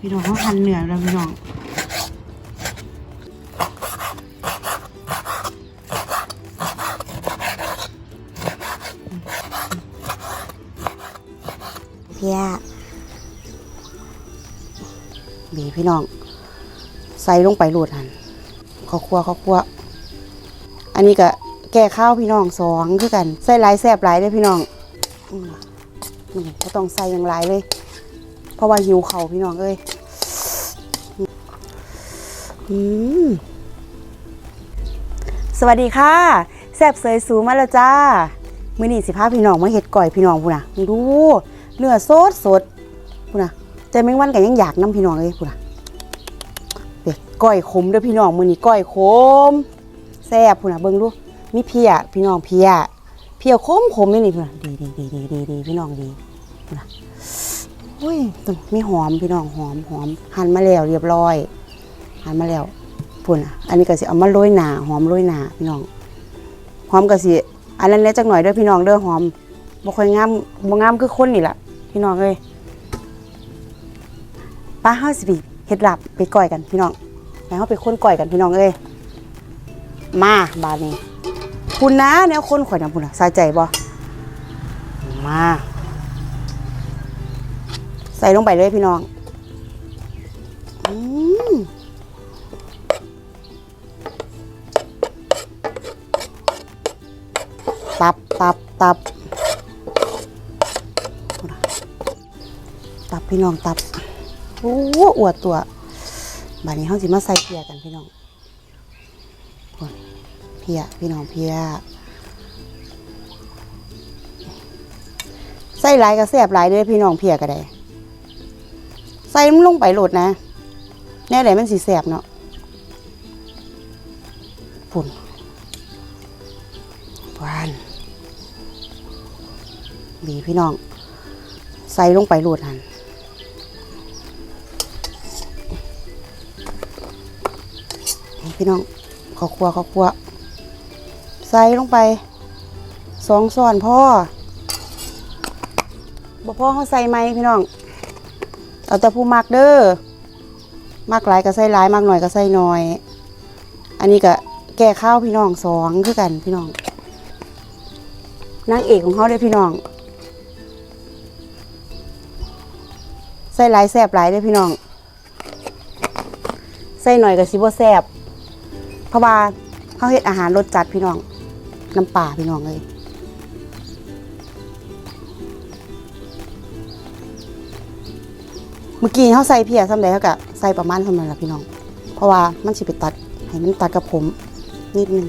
พี่น้องเขาหั่นเนื้อแล้วพี่น้องเพียบีพี่น้อง ใส่ลงไปโหลดหันข้าวคั่วข้าวคั่วอันนี้ก็แก้ข้าวพี่น้องสองคือกัน ใส่หลายแซ่บหลายเลยพี่น้องอืมอืมก็ต้องใส่อย่างหลายเลย เพราะว่าหิวเขาพี่น้องเอ้ยสวัสดีค่ะแซบเสยสูมาแล้วจ้ามื้อนี้สิพาพี่น้องมาเฮ็ดก่อยพี่น้องพูน่ะดูเนื้อสดสดพูน่ะใจแมงวันก็ยังอยากน้ำพี่น้องเลยพูน่ะเด็กก้อยขมเด้อพี่น้องมื้อนี้ก้อยขมแซ่บพูน่ะเบิ่งดูมีเพียพี่น้องเพียเพียขมขมนี่นี่พูน่ะดีดีดีดีดีพี่น้องดีพูนะ อุ้ยต้องมีหอมพี่น้องหอมหอมหั่นมาแล้วเรียบร้อยหั่นมาแล้วพูน่ะอันนี้ก็สิเอามาโรยหนาหอมโรยหนาพี่น้องหอมก็สิอันนั้นเล็กจักหน่อยด้อพี่น้องเด้อหอมบ่ค่อยงามบ่งามคือคนนี่ล่ะพี่น้องเอ้ยป้าเฮาสิไปเฮ็ดลาบไปก้อยกันพี่น้องแล้วเฮาไปคนก้อยกันพี่น้องเอ้ยมาบาดนี้คุณนะแนวคนข่อยนำพุ่นน่ะสาใจบ่มา ใส่ลงไปเลยพี่น้องตับตับตับตับพี่น้องตับโอ้อวดตัวบานนี้เขาสิมาใส่เพียกันพี่น้องเพียพี่น้องเพียใส่หลายก็แซ่บหลายเด้อพี่น้องเพียก็ได้ ส่มันลงไปโหลดนะแน่ไหนมันสีแซ่บเนาะฝุ่นหวานบีพี่น้อง ใส่ลงไปโหลดหันพี่น้องข้าวคั่วข้าวคั่วใส่ลงไปสองส่วนพ่อบ่พ่อเขาใส่ไหมพี่น้อง เอาแต่ผู้มักเด้อมักหลายก็ใส่หลายมักหน่อยก็ใส่หน่อย อันนี้ก็แก้ข้าวพี่น้องสองคือกันพี่น้องนางเอกของเขาเด้พี่น้องใส่หลายแซบหลายเด้พี่น้องใส่หน่อยก็สิบ่แซบเพราะว่าเขาเฮ็ดอาหารรสจัดพี่น้องน้ำป่าพี่น้องเลย เมื่อกี้เขาใส่เพียซ้ำใดเขาก็ใส่ประมาณเท่านั้นแหละพี่น้อง เพราะว่ามันสิไปตัดให้มันตัดกับผมนิดนึง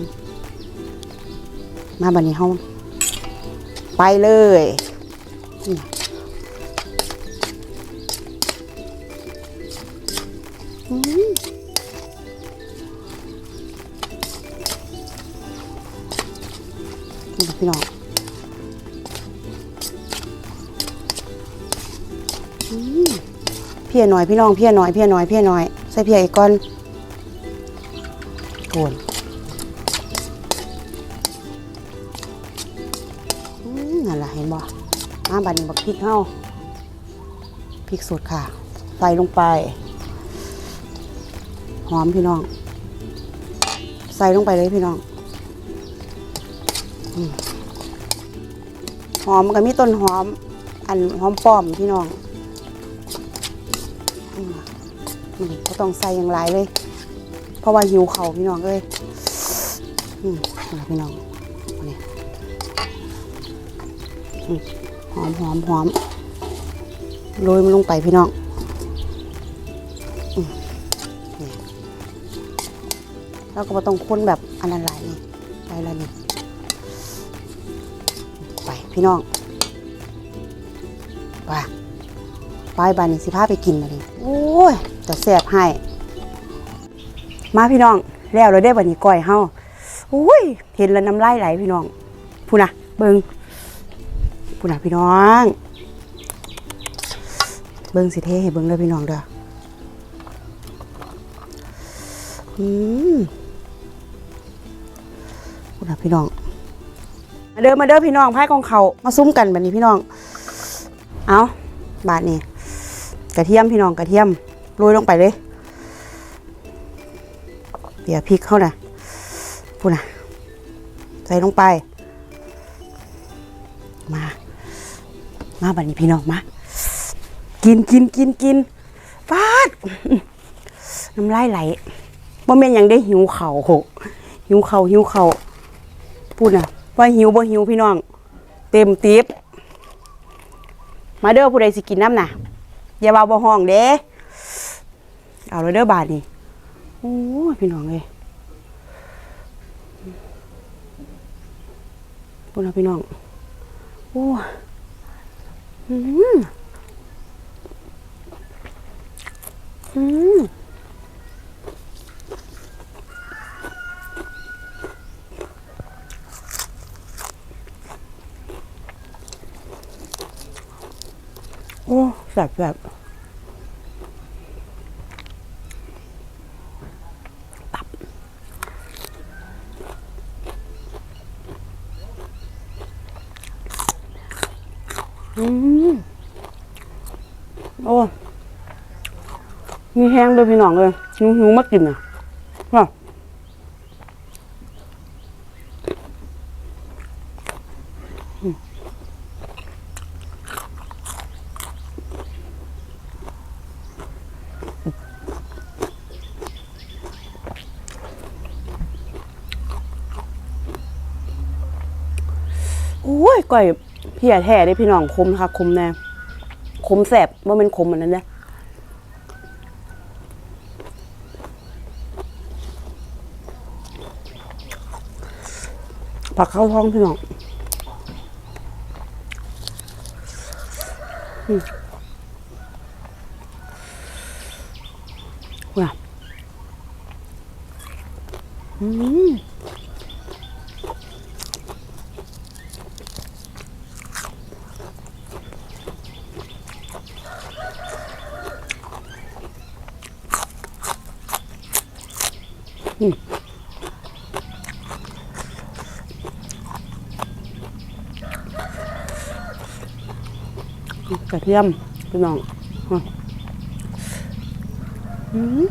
มาบัดนี้เขาไปเลยพี่น้อง พียน่อยพี่น้องเพียน่อยเพียน่อยเพียน่อยใส่เพียอีกก้อนโกนนั่นแหละเห็นบ่มาบัดนบักพริกเฮาพริกสดค่ะ ใส่ลงไป หอมพี่น้อง ใส่ลงไปเลยพี่น้องหอมก็มีต้นหอม อันหอมป้อมพี่น้อง อืมอืมก็ต้องใส่อย่างไรเลย เพราะว่าหิวเขาพี่น้องเลยอืมนี่พี่น้องนี่หอมหอมหอมโรยมันลงไปพี่น้องแล้วก็บ่ต้องคนแบบอันนั้นหลายนี่ไปแล้วนี่ไปพี่น้อง ไป ไปบานนี้สิพาไปกินมาดิโอ้ยแต่แสบให้ มาพี่น้องแล้วเราได้บันนี้ก้อยเฮาโอ้ย เห็นแล้วน้ำลายไหลพี่น้องพูนะเบิงพูนะพี่น้อง เบิงสิเทให้เบิงเลยพี่น้องเด้ออืมคุณนะพี่น้องมาเด้อมาเด้อพี่น้องไพ่ของเขามาซุ้มกันแบบนี้พี่น้อง เอาบาทนี่ กระเทียมพี่น้องกระเทียมโรยลงไปเลยเดี๋ยวพริกเข้านะพูดนะใส่ลงไป มา มาบัดนี้พี่น้องมา กินกินกินกินฟาดน้ำลายไหลบ่แม่นยังได้หิวเข่าหหิวเข่าหิวเข่าพูดนะว่าหิวบ่หิวพี่น้อง เต็มติบมาเด้อผู้ใดสิกินน้ำน่ะ อย่าเบาบ่ห้องเด้เอาเลยเด้อบาทนี่โอ้ยพี่น้องเลยพูดนะพี่น้องโอ้อืมอืมโอ้ แสบแบบตับอืมโอ้มีแห้งด้วยพี่น้องเลยหิวหิวๆมากินอะว่าโอ้ย ก้อยเพียแท้ได้พี่น้องคมค่ะคมแน่คมแสบว่ามันคมอันนั้นเนี่ยผักเข้าท้องพี่น้องอืมว้าอืม กระเทียมพี่น้องอืม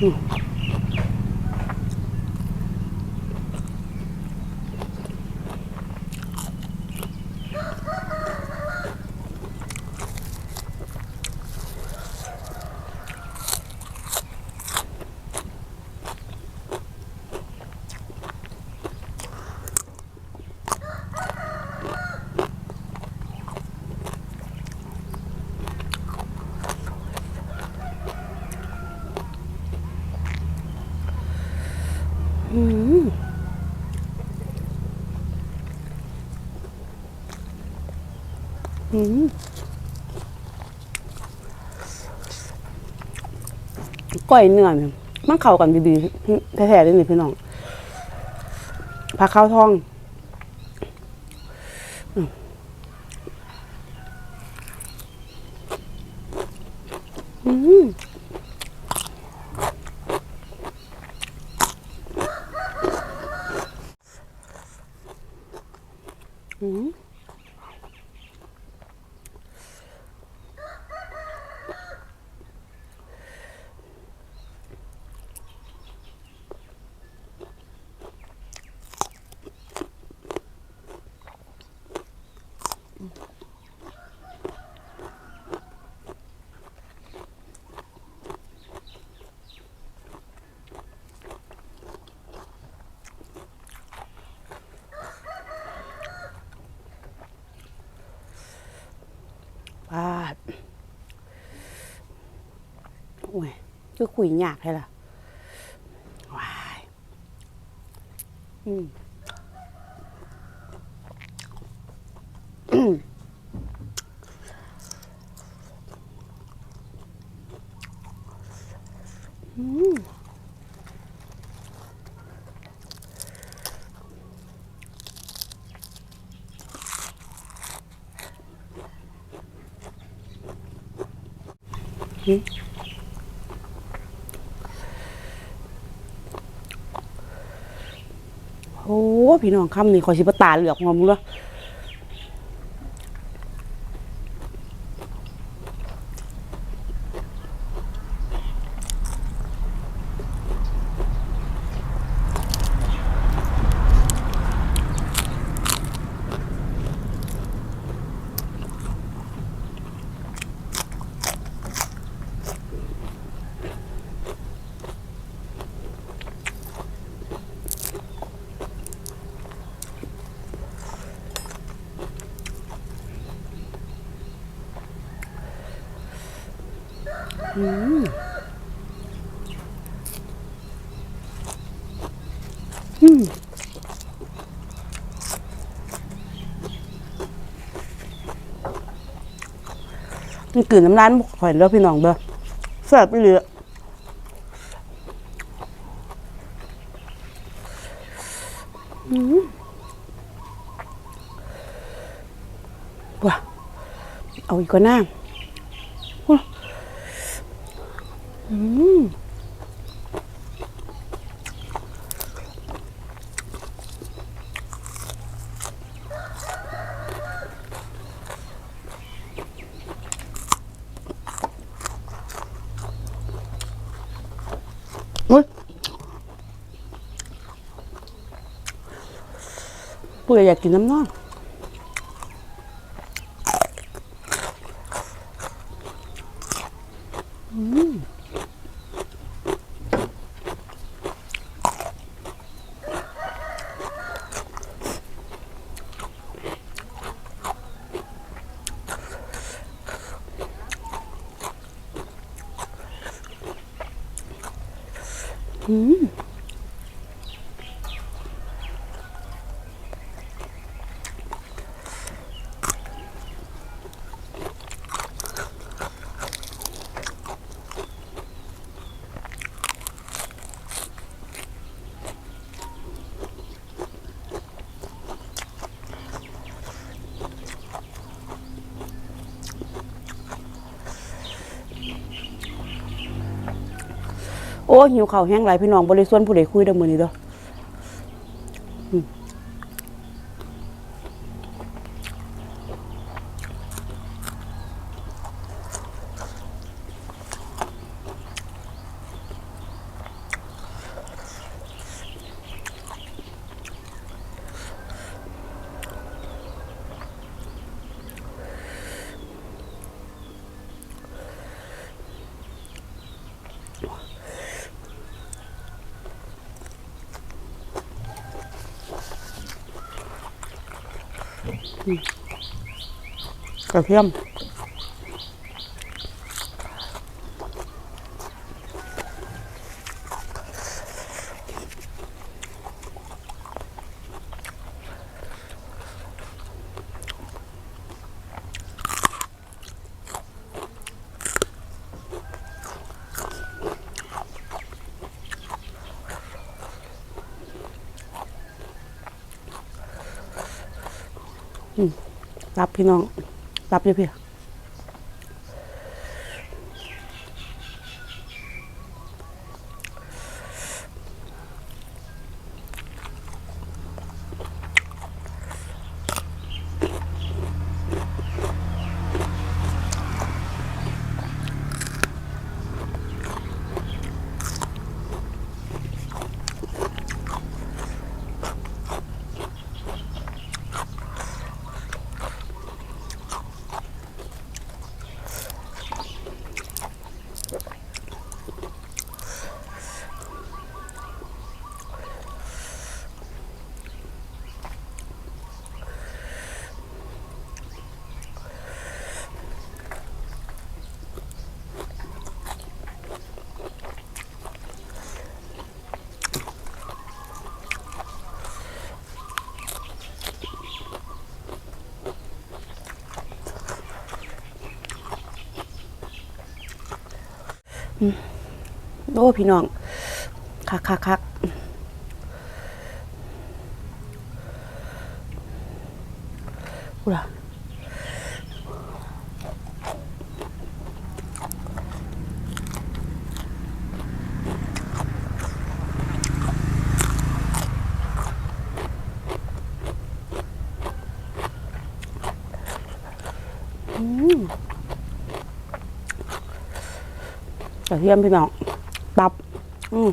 อืมอืม ก้อยเนื้อเนี่ยมันเข้ากันดีๆแท้ๆเลยนี่พี่น้องผักข้าวทองอืมาดโอ้ยคือคุยยากให้ล่ะว้ายอืมอืม อืมอืม โอ้พี่น้องคำนี่ขอชิบตาเหลือกงอมรู้ละมันกลืนน้ำร้านข่อยแล้วพี่น้องเด้อแซ่บไปเลยอะอืมว้าเอาอีกก็น่าอืม อุ้ย เปื่อยอยากกินน้ำนอนอืมอืมโอ้หิวข้าวแห้งหลายพี่น้องบริส่วนผู้ใดคุยเด้อมื้อนี้เด้อ กระเทียม รับพี่น้องรับอยู่พี่ โอ้พี่น้อง คักคักคักกูล่ะ ระเทียมพี่น้องตับ อืม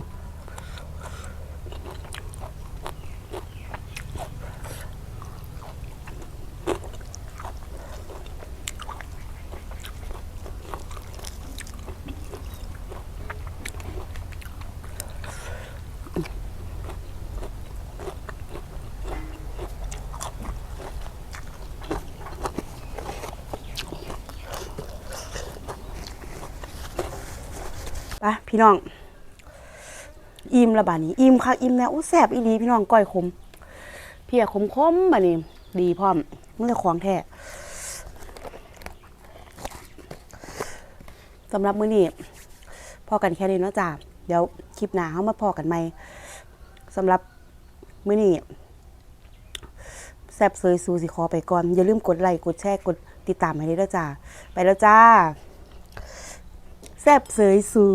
พี่น้อง อิ่มละบาดนี้ อิ่มค่ะอิ่มแล้วอู้แซ่บอีหลีพี่น้องก้อยขมเพียขมคมๆบาดนี้ ดีพร้อมมันจะของแท้สำหรับมื้อนี้พอกันแค่นี้เนาะจ้าเดี๋ยวคลิปหน้าเฮามาพอกันใหม่สำหรับมื้อนี้แซ่บเซยซูสิขอไปก่อน อย่าลืมกดไลค์กดแชร์กดติดตามให้ด้วยเด้อจ้า ไปแล้วจ้า แซ่บเสยสู